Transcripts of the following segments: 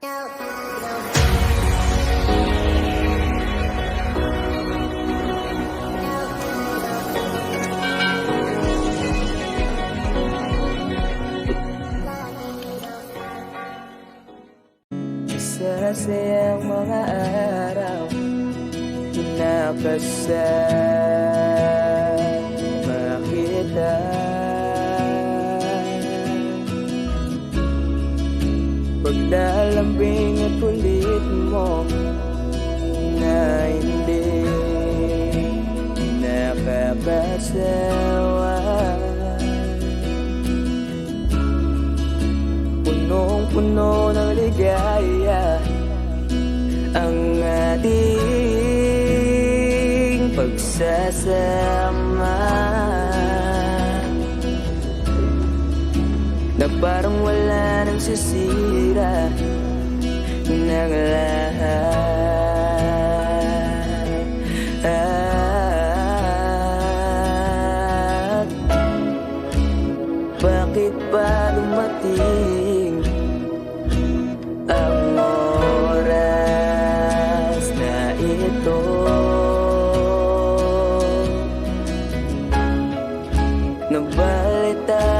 Masasayang mga araw Nakasama kita Paglalambing at kulit mo Na hindi nakakasawa Punong-puno ng ligaya Ang ating pagsasama. Na parang wala nang sisira Ng lahat Bakit ba dumating ang oras na ito? Nabalitaan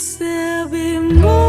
Di ba't sabi mo